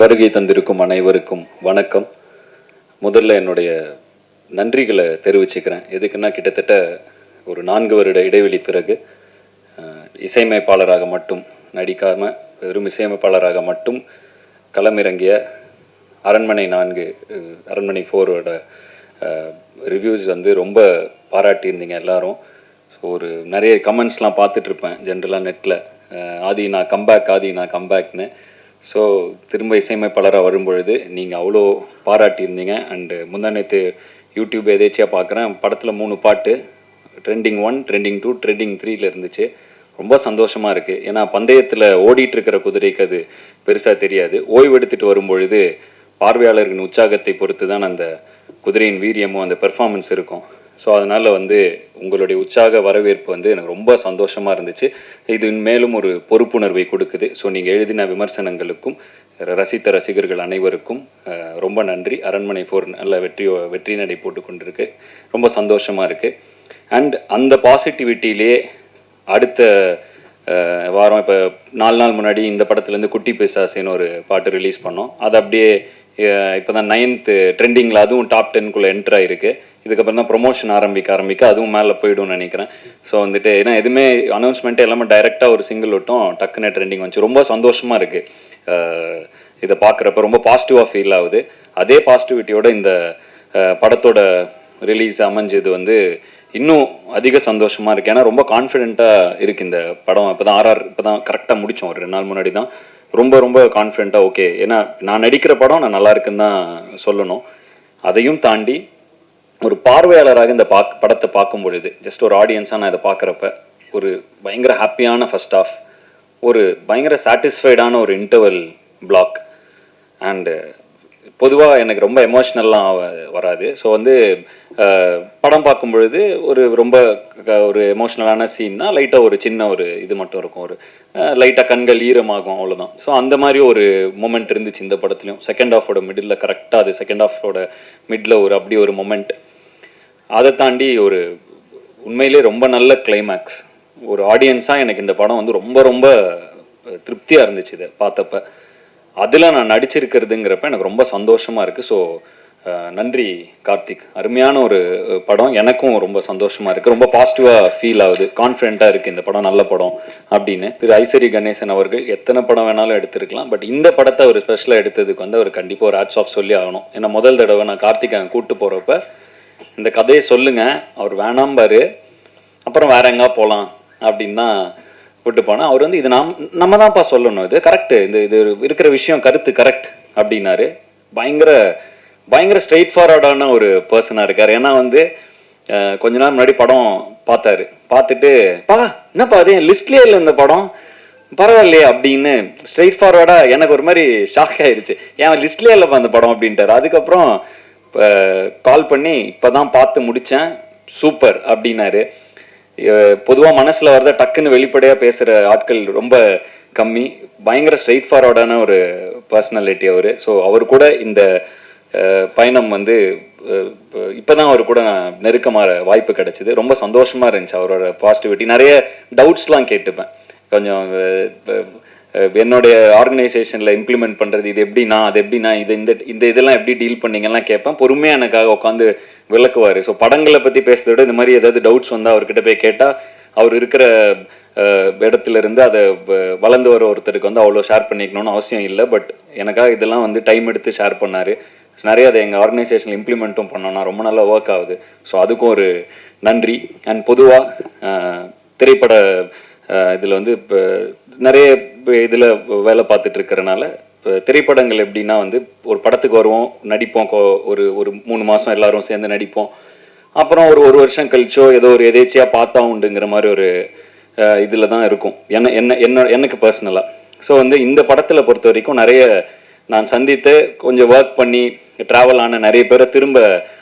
வருகை தந்திருக்கும் அனைவருக்கும் வணக்கம். முதல்ல என்னுடைய நன்றிகளை தெரிவிச்சுக்கிறேன். எதுக்குன்னா கிட்டத்தட்ட ஒரு நான்கு வருட இடைவெளி பிறகு இசையமைப்பாளராக மட்டும் நடிக்காமல் வெறும் இசையமைப்பாளராக மட்டும் களமிறங்கிய அரண்மனை நான்கு அரண்மனை ஃபோரோட ரிவ்யூஸ் வந்து ரொம்ப பாராட்டியிருந்தீங்க எல்லாரும். ஸோ ஒரு நிறைய கமெண்ட்ஸ்லாம் பார்த்துட்ருப்பேன் ஜென்ரலாக நெட்டில் ஆதி நான் கம்பேக் ஆதி நான் கம்பேக்னு ஸோ திரும்ப இசையமைப்பாளராக வரும்பொழுது நீங்கள் அவ்வளோ பாராட்டியிருந்தீங்க. அண்டு முந்தானேத்து யூடியூப் எதேச்சியாக பார்க்குறேன் படத்தில் மூணு பாட்டு. Trending one trending two trending த்ரீல இருந்துச்சு. ரொம்ப சந்தோஷமாக இருக்குது ஏன்னா பந்தயத்தில் ஓடிட்டு இருக்கிற குதிரைக்கு அது பெருசாக தெரியாது. ஓய்வு எடுத்துகிட்டு வரும்பொழுது பார்வையாளர்களின் உற்சாகத்தை பொறுத்து தான் அந்த குதிரையின் வீரியமும் அந்த பெர்ஃபார்மன்ஸ் இருக்கும். ஸோ அதனால் வந்து உங்களுடைய உற்சாக வரவேற்பு வந்து எனக்கு ரொம்ப சந்தோஷமாக இருந்துச்சு. இது மேலும் ஒரு பொறுப்புணர்வை கொடுக்குது. ஸோ நீங்கள் எழுதின விமர்சனங்களுக்கும் ரசித்த ரசிகர்கள் அனைவருக்கும் ரொம்ப நன்றி. அரண்மனை ஃபோர் நல்ல வெற்றி வெற்றி நடை போட்டு கொண்டிருக்கு. ரொம்ப சந்தோஷமாக இருக்குது அண்ட் அந்த பாசிட்டிவிட்டியிலே அடுத்த வாரம் இப்போ நாலு நாள் முன்னாடி இந்த படத்துலேருந்து குட்டி பிசாசின்னு ஒரு பாட்டு ரிலீஸ் பண்ணோம். அது அப்படியே இப்போ தான் நைன்த்து ட்ரெண்டிங்கில் அதுவும் டாப் டென்குள்ளே என்டர் ஆகிருக்கு இதுக்கப்புறம் தான் ப்ரொமோஷன் ஆரம்பிக்க ஆரம்பிக்க அதுவும் மேலே போய்டும்னு நினைக்கிறேன். ஸோ வந்துட்டு ஏன்னா எதுவுமே அனௌன்ஸ்மெண்ட்டே எல்லாமே டைரெக்டாக ஒரு சிங்கிள் விட்டோம் டக்குன்னு ட்ரெண்டிங் வந்துச்சு. ரொம்ப சந்தோஷமாக இருக்குது இதை பார்க்குறப்ப ரொம்ப பாசிட்டிவாக ஃபீல் ஆகுது. அதே பாசிட்டிவிட்டியோட இந்த படத்தோட ரிலீஸ் அமைஞ்சது வந்து இன்னும் அதிக சந்தோஷமா இருக்கு. ஏன்னா ரொம்ப கான்ஃபிடென்ட்டாக இருக்கு இந்த படம். இப்போ தான் ஆர்ஆர் இப்போ தான் கரெக்டாக முடிச்சோம். ஒரு ரெண்டு நாள் முன்னாடி தான். ரொம்ப ரொம்ப கான்ஃபிடென்ட்டா ஓகே ஏன்னா நான் நடிக்கிற படம் நான் நல்லா இருக்குன்னு தான் சொல்லணும். அதையும் தாண்டி ஒரு பார்வையாளராக இந்த பாக் படத்தை பார்க்கும் பொழுது ஜஸ்ட் ஒரு ஆடியன்ஸாக நான் இதை பார்க்குறப்ப ஒரு பயங்கர ஹாப்பியான ஃபஸ்ட் ஆஃப் ஒரு பயங்கர சாட்டிஸ்ஃபைடான ஒரு இன்டர்வல் பிளாக் அண்டு பொதுவாக எனக்கு ரொம்ப எமோஷ்னல்லாம் வராது. ஸோ வந்து படம் பார்க்கும் பொழுது ஒரு ரொம்ப ஒரு எமோஷ்னலான சீன்னா லைட்டாக ஒரு சின்ன ஒரு இது மட்டும் இருக்கும். ஒரு லைட்டாக கண்கள் ஈரமாகும் அவ்வளோதான் ஸோ அந்த மாதிரி ஒரு மூமெண்ட் இருந்துச்சு இந்த படத்துலையும். செகண்ட் ஆஃபோட மிடில் கரெக்டாக அது செகண்ட் ஆஃபோட மிடில் ஒரு அப்படி ஒரு மொமெண்ட் அதை தாண்டி ஒரு உண்மையிலே ரொம்ப நல்ல கிளைமேக்ஸ் ஒரு ஆடியன்ஸாக எனக்கு இந்த படம் வந்து ரொம்ப ரொம்ப திருப்தியாக இருந்துச்சு இதை பார்த்தப்ப. அதில் நான் நடிச்சிருக்கிறதுங்கிறப்ப எனக்கு ரொம்ப சந்தோஷமாக இருக்கு. ஸோ நன்றி கார்த்திக். அருமையான ஒரு படம். எனக்கும் ரொம்ப சந்தோஷமா இருக்குது ரொம்ப பாசிட்டிவாக ஃபீல் ஆகுது. கான்ஃபிடென்ட்டாக இருக்குது இந்த படம் நல்ல படம் அப்படின்னு. திரு ஐஸ்வரி கணேசன் அவர்கள் எத்தனை படம் வேணாலும் எடுத்திருக்கலாம். பட் இந்த படத்தை அவர் ஸ்பெஷலாக எடுத்ததுக்கு வந்து அவர் கண்டிப்பாக ஒரு ஆட்ஸ் ஆஃப் சொல்லி ஆகணும். ஏன்னா முதல் தடவை நான் கார்த்திக் அங்கே கூட்டு போகிறப்ப இந்த கதையை சொல்லுங்க. அவர் வேணாம்பாரு அப்புறம் வேற எங்கே போகலாம் அப்படின்னு தான் கூட்டு போனால் அவர் வந்து இது நாம் நம்ம தான்ப்பா சொல்லணும் இது கரெக்ட் இந்த இது இருக்கிற விஷயம் கருத்து கரெக்ட் அப்படின்னாரு. பயங்கர பயங்கர ஸ்ட்ரெயிட் ஃபார்வர்டான ஒரு பர்சனாக இருக்காரு. ஏன்னா வந்து கொஞ்ச நாள் முன்னாடி படம் பார்த்தாரு. பார்த்துட்டு பா என்னப்பா அது? என் லிஸ்ட்லேயே இல்லை இந்த படம். பரவாயில்லையே அப்படின்னு ஸ்ட்ரெயிட் ஃபார்வர்டாக எனக்கு ஒரு மாதிரி ஷாக் ஆயிருச்சு. ஏன் லிஸ்ட்லேயே இல்லைப்பா அந்த படம்? அப்படின்ட்டார். அதுக்கப்புறம் கால் பண்ணி இப்பதான் பார்த்து முடிச்சேன். சூப்பர் அப்படின்னாரு. பொதுவாக மனசில் வரத டக்குன்னு வெளிப்படையாக பேசுகிற ஆட்கள் ரொம்ப கம்மி. பயங்கர ஸ்ட்ரெயிட் ஃபார்வர்டான ஒரு பர்சனாலிட்டி அவர். ஸோ அவர் கூட இந்த பயணம் வந்து இப்போதான் அவர் கூட நான் நெருக்கமாக வாய்ப்பு கிடைச்சிது. ரொம்ப சந்தோஷமாக இருந்துச்சு அவரோட பாசிட்டிவிட்டி நிறைய டவுட்ஸ்லாம் கேட்டுப்பேன். கொஞ்சம் என்னுடைய ஆர்கனைசேஷனில் இம்ப்ளிமெண்ட் பண்ணுறது இது எப்படின்னா அது எப்படின்னா இது இந்த இந்த இதெல்லாம் எப்படி டீல் பண்ணீங்கலாம் கேட்பேன். பொறுமையாக எனக்காக உட்காந்து விளக்குவார். ஸோ படங்களை பற்றி பேசுறத விட இந்த மாதிரி ஏதாவது டவுட்ஸ் வந்தால் அவர்கிட்ட போய் கேட்டால் அவர் இருக்கிற இடத்துல இருந்து அதை வ- வளர்ந்து வர ஒருத்தருக்கு வந்து அவ்வளோ ஷேர் பண்ணிக்கணும்னு அவசியம் இல்லை. பட் எனக்காக இதெல்லாம் வந்து டைம் எடுத்து ஷேர் பண்ணார். நிறைய அதை எங்கள் ஆர்கனைசேஷன் இம்ப்ளிமெண்ட்டும் பண்ணோம்னா ரொம்ப நல்லா ஒர்க் ஆகுது. ஸோ அதுக்கும் ஒரு நன்றி. அண்ட் பொதுவாக திரைப்பட இதில் வந்து இப்போ நிறைய இதில் வேலை பார்த்துட்டு இருக்கிறனால இப்போ திரைப்படங்கள் எப்படின்னா வந்து ஒரு படத்துக்கு வருவோம் நடிப்போம் ஒரு ஒரு மூணு மாதம் எல்லாரும் சேர்ந்து நடிப்போம். அப்புறம் ஒரு ஒரு வருஷம் கழிச்சோ ஏதோ ஒரு எதேச்சியாக பார்த்தா உண்டுங்கிற மாதிரி ஒரு இதில் தான் இருக்கும். என்ன என்ன என்ன எனக்கு பர்சனலாக ஸோ வந்து இந்த படத்தில் பொறுத்த வரைக்கும் நிறைய நான் சந்தித்து கொஞ்சம் ஒர்க் பண்ணி ட்ராவல் ஆன நிறைய பேரை திரும்ப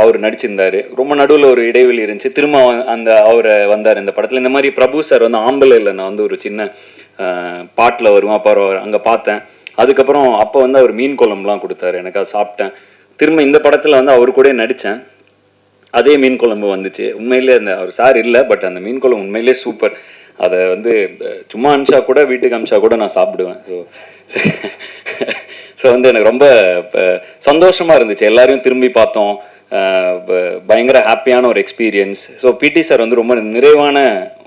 அவர் நடிச்சிருந்தாரு. ரொம்ப நடுவில் ஒரு இடைவெளி இருந்துச்சு. திரும்ப அந்த அவரை வந்தார் இந்த படத்தில். இந்த மாதிரி பிரபு சார் வந்து ஆம்பளையில் நான் வந்து ஒரு சின்ன பாட்டில் வருவேன் அப்புறம் அங்கே பார்த்தேன். அதுக்கப்புறம் அப்போ வந்து அவர் மீன் குழம்புலாம் கொடுத்தாரு. எனக்கு அதை சாப்பிட்டேன். திரும்ப இந்த படத்தில் வந்து அவர் கூட நடித்தேன் அதே மீன் குழம்பு வந்துச்சு. உண்மையிலே அந்த அவர் சார் இல்லை பட் அந்த மீன் குழம்பு உண்மையிலே சூப்பர் அதை வந்து சும்மா அனுப்பிச்சா கூட வீட்டுக்கு அனுப்பிச்சா கூட நான் சாப்பிடுவேன். ஸோ ஸோ வந்து எனக்கு ரொம்ப சந்தோஷமா இருந்துச்சு. எல்லாரையும் திரும்பி பார்த்தோம். பயங்கர ஹாப்பியான ஒரு எக்ஸ்பீரியன்ஸ். ஸோ பிடி சார் வந்து ரொம்ப நிறைவான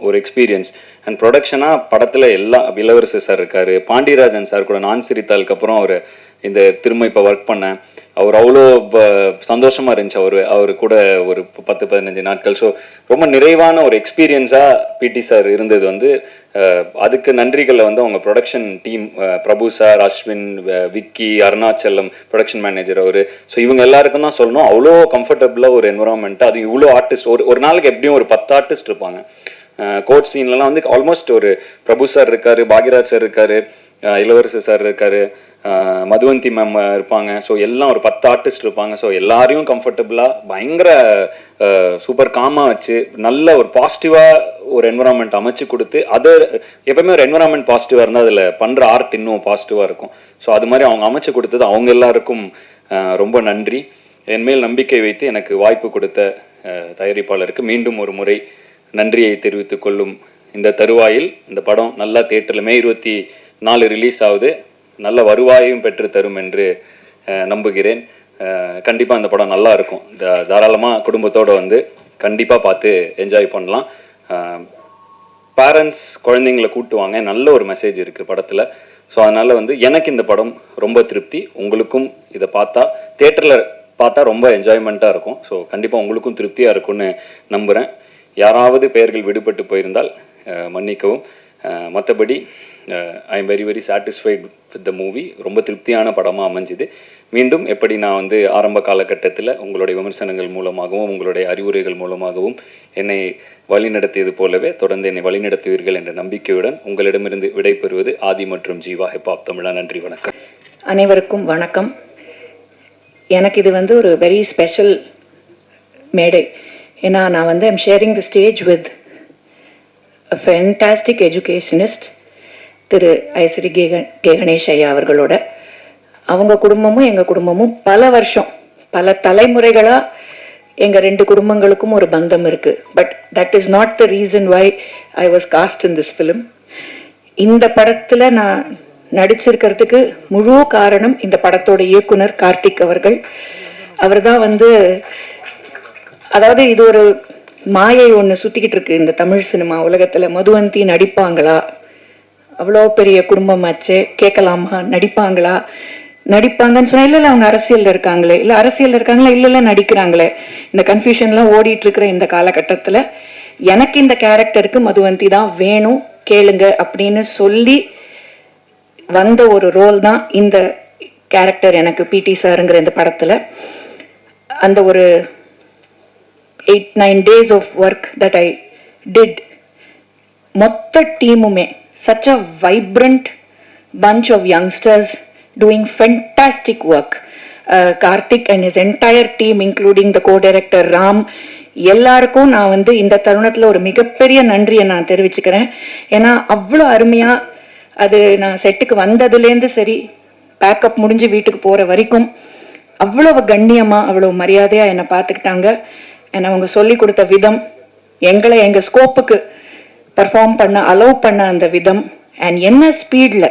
ஒரு எக்ஸ்பீரியன்ஸ். அண்ட் ப்ரொடக்ஷனாக படத்தில் எல்லா இளவரசர் சார் இருக்காரு. பாண்டியராஜன் சார் கூட நான் சிரித்தாலுக்கு அப்புறம் அவர் இந்த திரும்ப இப்போ ஒர்க் பண்ணேன் அவர் அவ்வளோ சந்தோஷமாக சந்தோஷமா இருந்துச்சு. அவர் அவர் கூட ஒரு பத்து பதினஞ்சு நாட்கள். ஸோ ரொம்ப நிறைவான ஒரு எக்ஸ்பீரியன்ஸாக பிடி சார் இருந்தது வந்து அஹ், அதுக்கு நன்றிகளை வந்து அவங்க production team Prabhu sir Ashwin Vicky Arunachalam production manager அவர். ஸோ இவங்க எல்லாருக்கும் தான் சொல்லணும். அவ்வளோ கம்ஃபர்டபுளாக ஒரு என்வரான்மெண்ட் அது இவ்வளோ ஆர்டிஸ்ட் ஒரு ஒரு நாளைக்கு எப்படியும் ஒரு பத்து ஆர்டிஸ்ட் இருப்பாங்க. கோட் சீன்லலாம் வந்து ஆல்மோஸ்ட் ஒரு பிரபு சார் இருக்காரு பாக்யராஜ் சார் இருக்காரு அஹ் இளவரசர் சார் இருக்காரு. மதுவந்தி மேம் இருப்பாங்க. ஸோ எல்லாம் ஒரு பத்து ஆர்டிஸ்ட் இருப்பாங்க. ஸோ எல்லாரையும் கம்ஃபர்டபுளாக பயங்கர சூப்பர் காமாக வச்சு நல்ல ஒரு பாசிட்டிவாக ஒரு என்வரான்மெண்ட் அமைச்சு கொடுத்து அது எப்பவுமே ஒரு என்வரான்மெண்ட் பாசிட்டிவாக இருந்தால் அதில் பண்ணுற ஆர்ட் இன்னும் பாசிட்டிவாக இருக்கும். ஸோ அது மாதிரி அவங்க அமைச்சு கொடுத்தது அவங்க எல்லாருக்கும் ரொம்ப நன்றி. என் மேல் நம்பிக்கை வைத்து எனக்கு வாய்ப்பு கொடுத்த தயாரிப்பாளருக்கு மீண்டும் ஒரு முறை நன்றியை தெரிவித்துக் கொள்ளும். இந்த தருவாயில் இந்த படம் நல்லா தேட்டரில் மே இருபத்தி நாலு ரிலீஸ் ஆகுது. நல்ல வருவாயும் பெற்று தரும் என்று நம்புகிறேன். கண்டிப்பாக அந்த படம் நல்லா இருக்கும். தாராளமாக குடும்பத்தோடு வந்து கண்டிப்பாக பார்த்து என்ஜாய் பண்ணலாம். பேரண்ட்ஸ் குழந்தைங்களை கூட்டுவாங்க நல்ல ஒரு மெசேஜ் இருக்குது படத்தில். ஸோ அதனால் வந்து எனக்கு இந்த படம் ரொம்ப திருப்தி. உங்களுக்கும் இதை பார்த்தா தேட்டரில் பார்த்தா ரொம்ப என்ஜாய்மெண்ட்டாக இருக்கும். ஸோ கண்டிப்பாக உங்களுக்கும் திருப்தியாக இருக்கும்னு நம்புகிறேன் யாராவது பெயர்கள் விடுபட்டு போயிருந்தால் மன்னிக்கவும். மற்றபடி I am very very satisfied with the movie ரொம்ப திருப்தியான படமாக அமைஞ்சுது. மீண்டும் எப்படி நான் வந்து ஆரம்ப காலகட்டத்தில் உங்களுடைய விமர்சனங்கள் மூலமாகவும் உங்களுடைய அறிவுரைகள் மூலமாகவும் என்னை வழிநடத்தியது போலவே தொடர்ந்து என்னை வழிநடத்துவீர்கள் என்ற நம்பிக்கையுடன் உங்களிடமிருந்து விடைபெறுவது ஆதி மற்றும் ஜீவா ஹிப்ஹாப் தமிழா. நன்றி வணக்கம். அனைவருக்கும் வணக்கம். எனக்கு இது வந்து ஒரு வெரி ஸ்பெஷல் மேடை. ஏன்னா நான் வந்து I'm sharing the stage with fantastic educationist Thiru Ishari K Ganesh ஐயா அவர்களோட. அவங்க குடும்பமும் எங்கள் குடும்பமும் பல வருஷம் பல தலைமுறைகளாக எங்கள் ரெண்டு குடும்பங்களுக்கும் ஒரு பந்தம் இருக்குது but that is not the reason why I was cast in this film இந்த படத்தில் நான் நடிச்சிருக்கிறதுக்கு முழு காரணம் இந்த படத்தோட இயக்குனர் கார்த்திக் அவர்கள். அவர் தான் வந்து அதாவது இது ஒரு மாயை ஒன்று சுத்திக்கிட்டு இருக்கு இந்த தமிழ் சினிமா உலகத்துல. மதுவந்தி நடிப்பாங்களா? அவ்வளோ பெரிய குடும்பமாச்சு கேட்கலாமா நடிப்பாங்களா? நடிப்பாங்கன்னு சொன்னா இல்ல இல்ல அவங்க அரசியல்ல இருக்காங்களே. இல்ல அரசியல்ல இருக்காங்களா? இல்ல இல்ல நடிக்கிறாங்களே. இந்த கன்ஃபியூஷன்லாம் ஓடிட்டு இருக்கிற இந்த காலகட்டத்துல எனக்கு இந்த கேரக்டருக்கு மதுவந்தி தான் வேணும் கேளுங்க அப்படின்னு சொல்லி வந்த ஒரு ரோல் தான் இந்த கேரக்டர் எனக்கு பிடி சாருங்கிற இந்த படத்துல. அந்த ஒரு eight nine days of work that I did மொத்த டீமுமே such a vibrant bunch of youngsters doing fantastic work. Uh, Karthik and his entire team including the co-director Ram எல்லாருக்கும் நான் வந்து இந்த தருணத்துல ஒரு மிகப்பெரிய நன்றியை நான் தெரிவிச்சுக்கிறேன் ஏன்னா அவ்வளோ அருமையா அது நான் செட்டுக்கு வந்ததுலேருந்து சரி பேக்கப் முடிஞ்சு வீட்டுக்கு போற வரைக்கும் அவ்வளவு கண்ணியமா அவ்வளவு மரியாதையா என்னை பார்த்துக்கிட்டாங்க என்னை அவங்க சொல்லி கொடுத்த விதம் எங்களை எங்க ஸ்கோப்புக்கு பர்ஃபார்ம் பண்ண அலோவ் பண்ண அந்த விதம். அண்ட் என்ன ஸ்பீடில்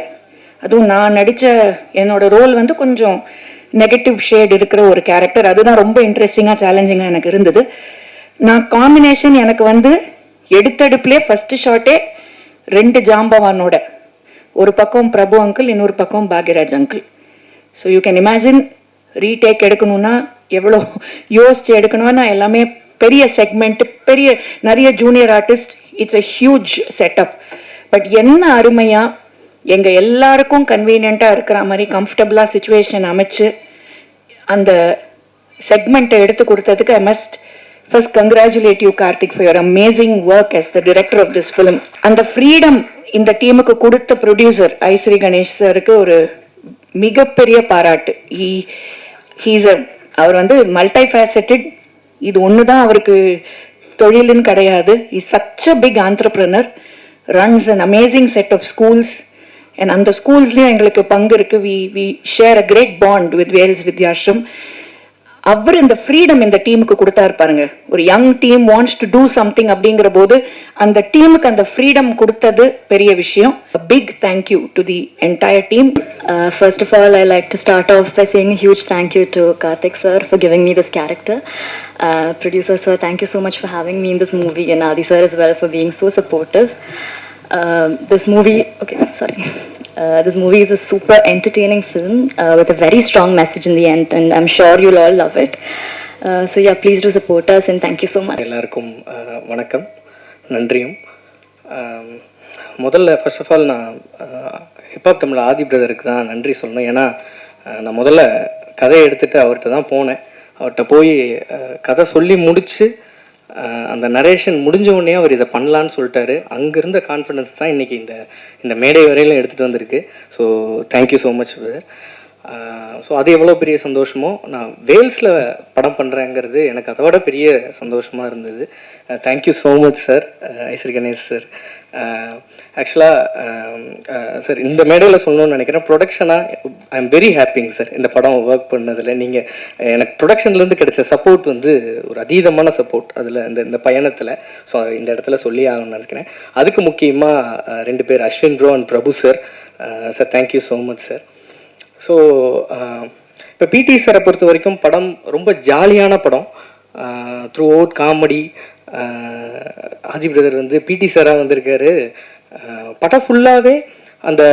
அதுவும் நான் நடித்த என்னோட ரோல் வந்து கொஞ்சம் நெகட்டிவ் ஷேட் இருக்கிற ஒரு கேரக்டர் அதுதான் ரொம்ப இன்ட்ரெஸ்டிங்காக சேலஞ்சிங்காக எனக்கு இருந்தது. நான் காம்பினேஷன் எனக்கு வந்து எடுத்தெடுப்புலேயே ஃபஸ்ட்டு ஷாட்டே ரெண்டு ஜாம்பவானோட. ஒரு பக்கம் பிரபு அங்கிள் இன்னொரு பக்கம் Bhagyaraj uncle so you can imagine retake எடுக்கணும்னா எவ்வளோ யோசிச்சு எடுக்கணும்னா எல்லாமே பெரிய செக்மெண்ட்டு பெரிய நிறைய junior artist it's a huge setup but என்ன அருமையா எங்க எல்லாருக்கும் கன்வீனியண்ட்டாக இருக்கிற மாதிரி கம்ஃபர்டபுளா சுச்சுவேஷன் அமைச்சு அந்த செக்மெண்ட்டை எடுத்து கொடுத்ததுக்கு I must first congratulate you Karthik for your amazing work as the director of this film அந்த ஃப்ரீடம் இந்த டீமுக்கு கொடுத்த ப்ரொடியூசர் ஐஸ்ரீ கணேஷ் சாருக்கு ஒரு மிகப்பெரிய பாராட்டு. ஹீ ஹீஸ் அவர் வந்து மல்டி ஃபேசட்டட் இது ஒன்று தான் அவருக்கு தொழிலுன்னு கிடையாது. Is such a big entrepreneur runs an amazing set of schools and அந்த ஸ்கூல்ஸ்லேயும் எங்களுக்கு பங்கு இருக்கு. We we share a great bond with Vels Vidyashram அவர் இந்த ஃப்ரீடம் இந்த டீமுக்கு கொடுத்தாரு பாருங்க ஒரு young team wants to do something அப்படிங்கிற போது அந்த டீமுக்கு அந்த ஃப்ரீடம் கொடுத்தது பெரிய விஷயம் big thank you to the entire team first of all I like to start off by saying huge thank you to Karthik sir for giving me this character producer sir thank you so much for having me in this movie and Aadhi sir is well for being so supportive this movie okay sorry this movie. Uh, this movie is a super entertaining film uh, with a very strong message in the end, and I'm sure you'll all love it. Uh, so yeah, please do support us, and thank you so much. எல்லாருக்கும் வணக்கம் நன்றியும் முதல்ல first of all நான் hip hop Tamil Aadhi பிரதருக்கு தான் நன்றி சொல்லணும் ஏன்னா நான் முதல்ல கதையை எடுத்துகிட்டு அவர்கிட்ட தான் போனேன் அவர்கிட்ட போய் கதை சொல்லி முடித்து அந்த நரேஷன் முடிஞ்ச உடனே அவர் இதை பண்ணலான்னு சொல்லிட்டாரு. அங்கே இருந்த கான்ஃபிடன்ஸ் தான் இன்றைக்கி இந்த இந்த மேடை வரையிலும் எடுத்துகிட்டு வந்திருக்கு. So thank you so much brother so அது எவ்வளோ பெரிய சந்தோஷமோ நான் வேல்ஸில் படம் பண்ணுறேங்கிறது எனக்கு அதை விட பெரிய சந்தோஷமாக இருந்தது. Thank you so much sir Ishari Ganesh sir ஆக்சுவலாக சார் um, uh, இந்த மேடையில் சொல்லணும்னு நினைக்கிறேன். ப்ரொடக்ஷனாக I am very happy sir இந்த படம் ஒர்க் பண்ணதில் நீங்கள் எனக்கு ப்ரொடக்ஷன்லேருந்து கிடைச்ச சப்போர்ட் வந்து ஒரு அதீதமான சப்போர்ட் அதில் இந்த இந்த பயணத்தில். ஸோ இந்த இடத்துல சொல்லி ஆகணும்னு நினைக்கிறேன். அதுக்கு முக்கியமாக ரெண்டு பேர் Ashwin bro and Prabhu sir sir thank you so much sir so இப்போ பிடி சாரை பொறுத்த வரைக்கும் படம் ரொம்ப ஜாலியான படம். Throughout comedy Aadhi brother வந்து பிடி சாராக வந்திருக்காரு. படம் ஃபுல்லாகவே அந்த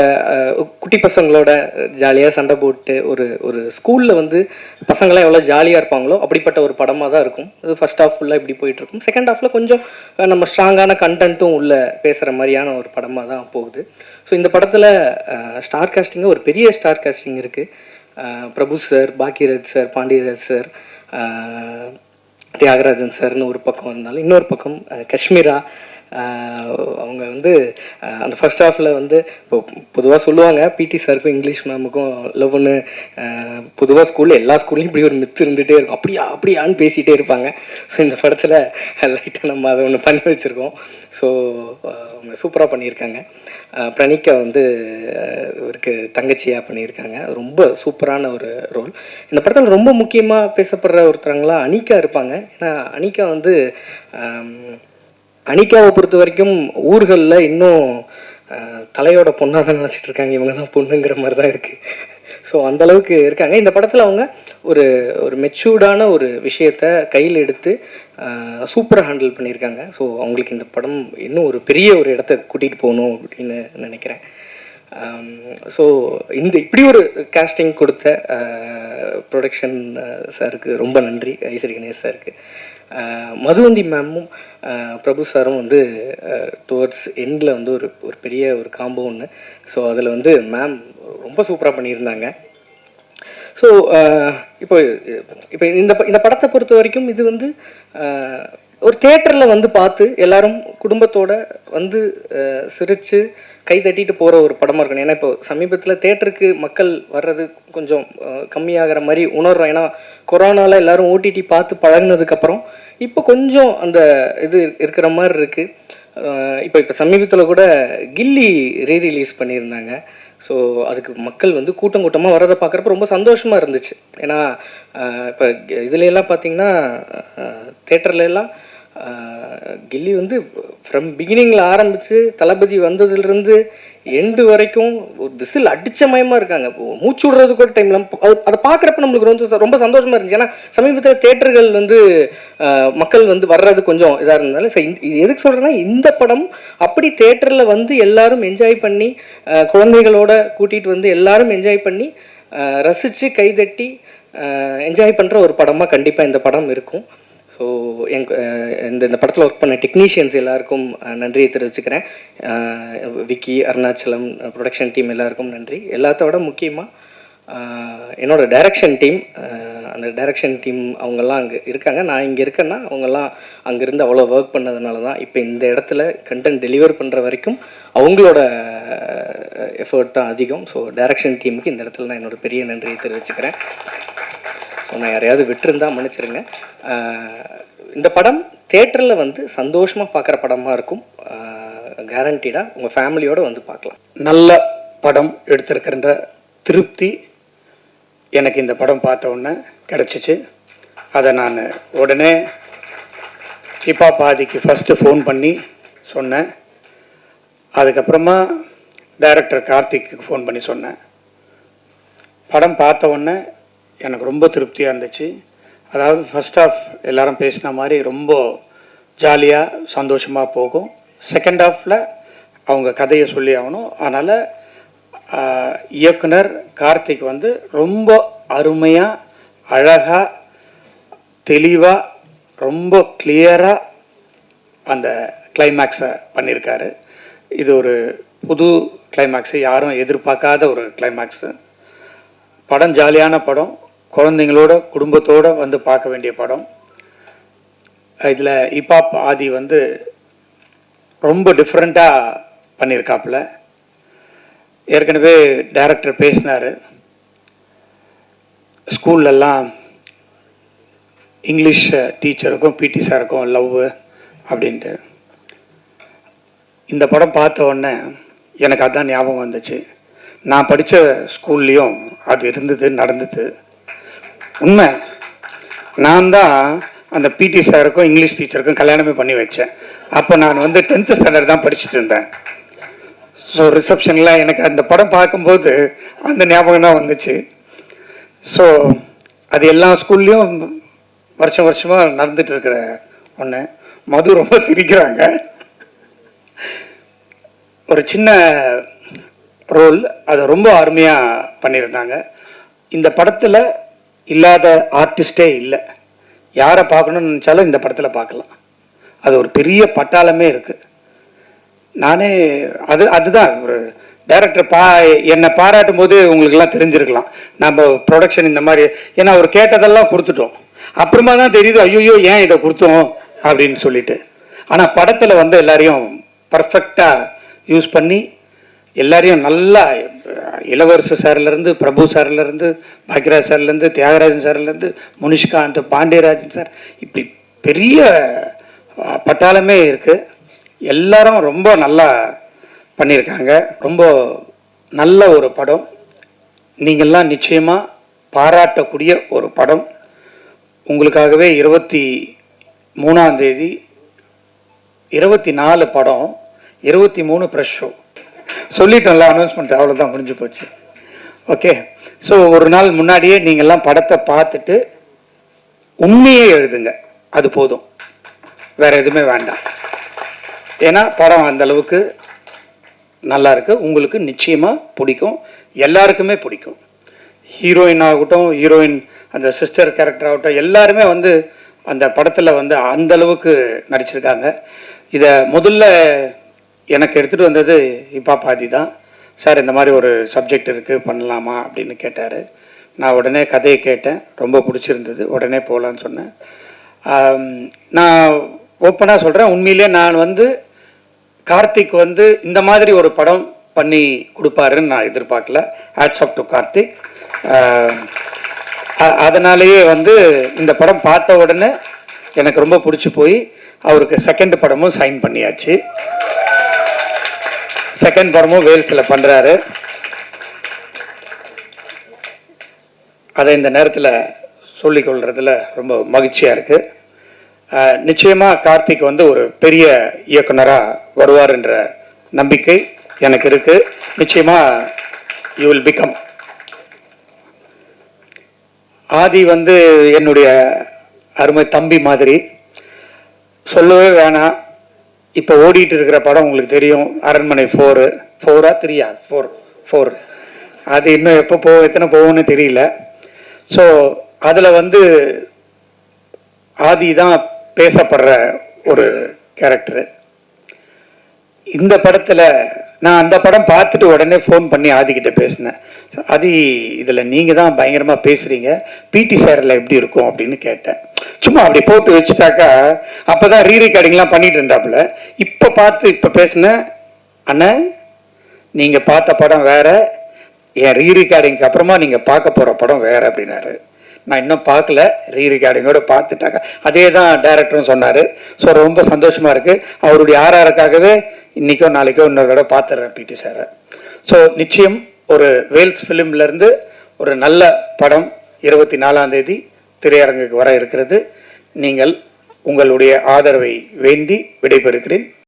குட்டி பசங்களோட ஜாலியாக சண்டை போட்டு ஒரு ஒரு ஸ்கூலில் வந்து பசங்களாம் எவ்வளோ ஜாலியாக இருப்பாங்களோ அப்படிப்பட்ட ஒரு படமாக தான் இருக்கும். இது ஃபர்ஸ்ட் ஹாஃப் ஃபுல்லாக இப்படி போயிட்டு இருக்கும். செகண்ட் ஹாஃபில் கொஞ்சம் நம்ம ஸ்ட்ராங்கான கண்டென்ட்டும் உள்ள பேசுகிற மாதிரியான ஒரு படமாக தான் போகுது. ஸோ இந்த படத்தில் ஸ்டார் காஸ்டிங்கு ஒரு பெரிய ஸ்டார் காஸ்டிங் இருக்குது Prabhu sir Bhagyaraj sir Pandiraj sir Thiagarajan சார்னு ஒரு பக்கம் இருந்தாலும் இன்னொரு பக்கம் காஷ்மீரா அவங்க வந்து அந்த ஃபர்ஸ்ட் ஹாஃபில் வந்து இப்போ பொதுவாக சொல்லுவாங்க பிடி சாருக்கும் இங்கிலீஷ் மேமுக்கும் ஒன்று பொதுவாக ஸ்கூலில் எல்லா ஸ்கூல்லையும் இப்படி ஒரு மித்து இருந்துகிட்டே இருக்கும். அப்படியா அப்படியான்னு பேசிகிட்டே இருப்பாங்க. ஸோ இந்த படத்தில் லைட்டாக நம்ம அதை ஒன்று பண்ணி வச்சுருக்கோம். ஸோ அவங்க சூப்பராக பண்ணியிருக்காங்க. பிரணிக்கா வந்து இவருக்கு தங்கச்சியாக பண்ணியிருக்காங்க. ரொம்ப சூப்பரான ஒரு ரோல் இந்த படத்தில் ரொம்ப முக்கியமாக பேசப்படுற ஒருத்தரங்களாம் அனிகா இருப்பாங்க. ஏன்னா அனிகா வந்து அனிகாவை பொறுத்த வரைக்கும் ஊர்களில் இன்னும் தலையோட பொண்ணாக தான் நினச்சிட்டு இருக்காங்க. இவங்க தான் பொண்ணுங்கிற மாதிரி தான் இருக்கு ஸோ அந்தளவுக்கு இருக்காங்க. இந்த படத்தில் அவங்க ஒரு ஒரு மெச்சூர்டான ஒரு விஷயத்த கையில் எடுத்து சூப்பராக ஹேண்டில் பண்ணியிருக்காங்க. ஸோ அவங்களுக்கு இந்த படம் இன்னும் ஒரு பெரிய ஒரு இடத்த கூட்டிகிட்டு போகணும் அப்படின்னு நினைக்கிறேன். ஸோ இந்த இப்படி ஒரு காஸ்டிங் கொடுத்த ப்ரொடக்ஷன் சாருக்கு ரொம்ப நன்றி. ஐஸ்வரி கணேஷ் சாருக்கு. மதுவந்தி மேமும் பிரபு சாரும் வந்து டுவர்ட்ஸ் எண்டில் வந்து ஒரு ஒரு பெரிய ஒரு காம்போ ஒன்று ஸோ அதில் வந்து மேம் ரொம்ப சூப்பராக பண்ணியிருந்தாங்க. ஸோ இப்போ இப்போ இந்த இந்த படத்தை பொறுத்த வரைக்கும் இது வந்து ஒரு தேட்டரில் வந்து பார்த்து எல்லாரும் குடும்பத்தோட வந்து சிரித்து கை தட்டிட்டு போகிற ஒரு படமாக இருக்கணும். ஏன்னா இப்போ சமீபத்தில் தேட்டருக்கு மக்கள் வர்றது கொஞ்சம் கம்மியாகிற மாதிரி உணர்றோம். ஏன்னா கொரோனாவில் எல்லாரும் ஓடிடி பார்த்து பழகினதுக்கப்புறம் இப்போ கொஞ்சம் அந்த இது இருக்கிற மாதிரி இருக்குது இப்போ இப்போ சமீபத்தில் கூட கில்லி ரீ ரிலீஸ் பண்ணியிருந்தாங்க. ஸோ அதுக்கு மக்கள் வந்து கூட்டம் கூட்டமாக வரதை பார்க்குறப்ப ரொம்ப சந்தோஷமாக இருந்துச்சு. ஏன்னா இப்போ இதுல பார்த்தீங்கன்னா தேட்டர்லலாம் கில்லி வந்து ஃப்ரம் பிகினிங்கில் ஆரம்பித்து தளபதி வந்ததுலேருந்து எண்டு வரைக்கும் ஒரு விசில் அடிச்ச மயமா இருக்காங்க. மூச்சு விடுறது கூட டைம்ல அதை பார்க்குறப்ப நம்மளுக்கு ரொம்ப ரொம்ப சந்தோஷமா இருந்துச்சு. ஏன்னா சமீபத்தில் தேட்டர்கள் வந்து மக்கள் வந்து வர்றது கொஞ்சம் இதாக இருந்தாலும் சரி, எதுக்கு சொல்றேன்னா இந்த படம் அப்படி தேட்டரில் வந்து எல்லாரும் என்ஜாய் பண்ணி குழந்தைகளோட கூட்டிட்டு வந்து எல்லாரும் என்ஜாய் பண்ணி ரசித்து ரசிச்சு கைதட்டி என்ஜாய் பண்ற ஒரு படமா கண்டிப்பா இந்த படம் இருக்கும். ஸோ எங் இந்த இந்த படத்தில் ஒர்க் பண்ண டெக்னீஷியன்ஸ் எல்லாருக்கும் நன்றியை தெரிவிச்சுக்கிறேன். விக்கி அருணாச்சலம் ப்ரொடக்ஷன் டீம் எல்லாருக்கும் நன்றி. எல்லாத்தோட முக்கியமாக என்னோட டைரக்ஷன் டீம் அந்த டைரக்ஷன் டீம் அவங்கெல்லாம் அங்கே இருக்காங்க. நான் இங்கே இருக்கேன்னா அவங்கெல்லாம் அங்கேருந்து அவ்வளோ ஒர்க் பண்ணதுனால தான் இப்போ இந்த இடத்துல கண்டென்ட் டெலிவர் பண்ணுற வரைக்கும் அவங்களோட எஃபர்ட் தான் அதிகம். ஸோ டைரக்ஷன் டீமுக்கு இந்த இடத்துல நான் என்னோட பெரிய நன்றியை தெரிவிச்சுக்கிறேன். நான் யாரையாவது விட்டுருந்தா மன்னிச்சிருங்க. இந்த படம் தேட்டரில் வந்து சந்தோஷமாக பார்க்குற படமாக இருக்கும். கேரண்டீடாக உங்கள் ஃபேமிலியோடு வந்து பார்க்கலாம் நல்ல படம் எடுத்திருக்கின்ற திருப்தி எனக்கு இந்த படம் பார்த்த உடனே கிடச்சிச்சு. அதை நான் உடனே ஹிப்பா பாதிக்கு ஃபஸ்ட்டு ஃபோன் பண்ணி சொன்னேன். அதுக்கப்புறமா டைரக்டர் கார்த்திக்கு ஃபோன் பண்ணி சொன்னேன். படம் பார்த்த உடனே எனக்கு ரொம்ப திருப்தியாக இருந்துச்சு. அதாவது ஃபஸ்ட் ஆஃப் எல்லாரும் பேசின மாதிரி ரொம்ப ஜாலியாக சந்தோஷமாக போகும். செகண்ட் ஆஃபில் அவங்க கதையை சொல்லி ஆகணும். அதனால் இயக்குனர் கார்த்திக் வந்து ரொம்ப அருமையாக அழகாக தெளிவாக ரொம்ப கிளியராக அந்த கிளைமேக்ஸை பண்ணியிருக்காரு இது ஒரு புது கிளைமேக்ஸு யாரும் எதிர்பார்க்காத ஒரு கிளைமேக்ஸு படம் ஜாலியான படம். குழந்தைங்களோட குடும்பத்தோட வந்து பார்க்க வேண்டிய படம். இதில் இப்பாப் ஆதி வந்து ரொம்ப டிஃப்ரெண்ட்டாக பண்ணியிருக்காப்புல ஏற்கனவே டைரக்டர் பேசினார். ஸ்கூல்லலாம் இங்கிலீஷ் டீச்சருக்கும் பிடி சாருக்கும் லவ் அப்படின்ட்டு. இந்த படம் பார்த்த உடனே எனக்கு அதுதான் ஞாபகம் வந்துச்சு. நான் படித்த ஸ்கூல்லையும் அது இருந்தது நடந்தது. உண்மை. நான் தான் அந்த பிடி சாருக்கும் இங்கிலீஷ் டீச்சருக்கும் கல்யாணமே பண்ணி வச்சேன். அப்போ நான் வந்து டென்த்து ஸ்டாண்டர்ட் தான் படிச்சுட்டு இருந்தேன். ஸோ ரிசப்ஷனில் எனக்கு அந்த படம் பார்க்கும்போது அந்த ஞாபகம் தான் வந்துச்சு. ஸோ அது எல்லா ஸ்கூல்லையும் வருஷம் வருஷமாக நடந்துட்டு இருக்கிற ஒன்று மது ரொம்ப சிரிக்கிறாங்க. ஒரு சின்ன ரோல் அதை ரொம்ப அருமையாக பண்ணியிருந்தாங்க. இந்த படத்தில் இல்லாத ஆர்டிஸ்டே இல்லை. யாரை பார்க்கணும்னு நினச்சாலும் இந்த படத்தில் பார்க்கலாம். அது ஒரு பெரிய பட்டாளமே இருக்குது நானே அது அதுதான் ஒரு டைரக்டர் பா என்னை பாராட்டும் போது உங்களுக்கெல்லாம் தெரிஞ்சிருக்கலாம். நம்ம ப்ரொடக்ஷன் இந்த மாதிரி ஏன்னா அவர் கேட்டதெல்லாம் கொடுத்துட்டோம். அப்புறமா தான் தெரியுது ஐயோ ஏன் இதை கொடுத்தோம்? அப்படின்னு சொல்லிட்டு. ஆனால் படத்தில் வந்து எல்லாரையும் பர்ஃபெக்டாக யூஸ் பண்ணி எல்லாரையும் நல்லா இளவரசு சார்லேருந்து பிரபு சார்லேருந்து பாக்யராஜ் சார்லேருந்து தியாகராஜன் சார்லேருந்து முனிஷ்காந்த் பாண்டியராஜன் சார் இப்படி பெரிய பட்டாளமே இருக்குது எல்லாரும் ரொம்ப நல்லா பண்ணியிருக்காங்க ரொம்ப நல்ல ஒரு படம். நீங்கள்லாம் நிச்சயமாக பாராட்டக்கூடிய ஒரு படம். உங்களுக்காகவே இருபத்தி மூணாந்தேதி இருபத்தி நாலு படம் இருபத்தி மூணு ப்ரெஷ் ஷோ சொல்லிட்டோம்ல அனௌன்ஸ்மெண்ட் அவ்வளோதான் முடிஞ்சு போச்சு. ஓகே ஸோ ஒரு நாள் முன்னாடியே நீங்கள்லாம் படத்தை பார்த்துட்டு உண்மையே எழுதுங்க. அது போதும். வேற எதுவுமே வேண்டாம். ஏன்னா படம் அந்த அளவுக்கு நல்லா இருக்கு. உங்களுக்கு நிச்சயமாக பிடிக்கும். எல்லாருக்குமே பிடிக்கும். ஹீரோயின் ஆகட்டும் ஹீரோயின் அந்த சிஸ்டர் கேரக்டர் ஆகட்டும் எல்லாருமே வந்து அந்த படத்தில் வந்து அந்த அளவுக்கு நடிச்சிருக்காங்க. இதை முதல்ல எனக்கு எடுத்துகிட்டு வந்தது இப்பா பாதி தான். சார் இந்த மாதிரி ஒரு சப்ஜெக்ட் இருக்குது பண்ணலாமா அப்படின்னு கேட்டார். நான் உடனே கதையை கேட்டேன். ரொம்ப பிடிச்சிருந்தது. உடனே போகலான்னு சொன்னேன். நான் ஓப்பனாக சொல்கிறேன் உண்மையிலேயே நான் வந்து கார்த்திக் வந்து இந்த மாதிரி ஒரு படம் பண்ணி கொடுப்பாருன்னு நான் எதிர்பார்க்கல. Hats off to Karthik. அதனாலேயே வந்து இந்த படம் பார்த்த உடனே எனக்கு ரொம்ப பிடிச்சி போய் அவருக்கு செகண்ட் படமும் சைன் பண்ணியாச்சு. செகண்ட் படமும் வேல்ஸில் பண்ணுறாரு அதை இந்த நேரத்தில் சொல்லிக் கொள்றதுல ரொம்ப மகிழ்ச்சியாக இருக்குது நிச்சயமாக கார்த்திக் வந்து ஒரு பெரிய இயக்குனராக வருவார் என்ற நம்பிக்கை எனக்கு இருக்குது நிச்சயமாக யூ வில் பிகம் ஆதி வந்து என்னுடைய அருமை தம்பி மாதிரி. சொல்லவே வேணாம். இப்போ ஓடிட்டு இருக்கிற படம் உங்களுக்கு தெரியும் அரண்மனை ஃபோரு ஃபோரா த்ரீயா ஃபோர் ஃபோர் அது இன்னும் எப்போ போ எத்தனை போகும்னு தெரியல. ஸோ அதில் வந்து ஆதி தான் பேசப்படுற ஒரு கேரக்டரு இந்த படத்தில் நான் அந்த படம் பார்த்துட்டு உடனே ஃபோன் பண்ணி ஆதிக்கிட்ட பேசினேன். ஆதி இதில் நீங்கள் தான் பயங்கரமாக பேசுகிறீங்க பிடி சாரில் எப்படி இருக்கும் அப்படின்னு கேட்டேன். சும்மா அப்படி போட்டு வச்சுட்டாக்கா அப்போ தான் ரீ ரெக்கார்டிங்லாம் பண்ணிட்டு இருந்தாப்புல. இப்போ பார்த்து இப்போ பேசினேன் அண்ணன் நீங்கள் பார்த்த படம் வேற என் ரீ ரெக்கார்டிங்க்கு அப்புறமா நீங்கள் பார்க்க போகிற படம் வேற அப்படின்னாரு. நான் இன்னும் பார்க்கல ரீ ரெக்கார்டிங்கோட பார்த்துட்டாங்க அதே தான் டேரக்டரும் சொன்னார். ஸோ ரொம்ப சந்தோஷமாக இருக்குது அவருடைய ஆர்ஆருக்காகவே இன்றைக்கோ நாளைக்கோ இன்னொரு தடவை பார்த்துட்றேன் பிடி சாரை. ஸோ நிச்சயம் ஒரு வேல்ஸ் ஃபிலிம்லேருந்து ஒரு நல்ல படம் இருபத்தி நாலாம் தேதி திரையரங்குக்கு வர இருக்கிறது. நீங்கள் உங்களுடைய ஆதரவை வேண்டி விடைபெறுகிறேன்.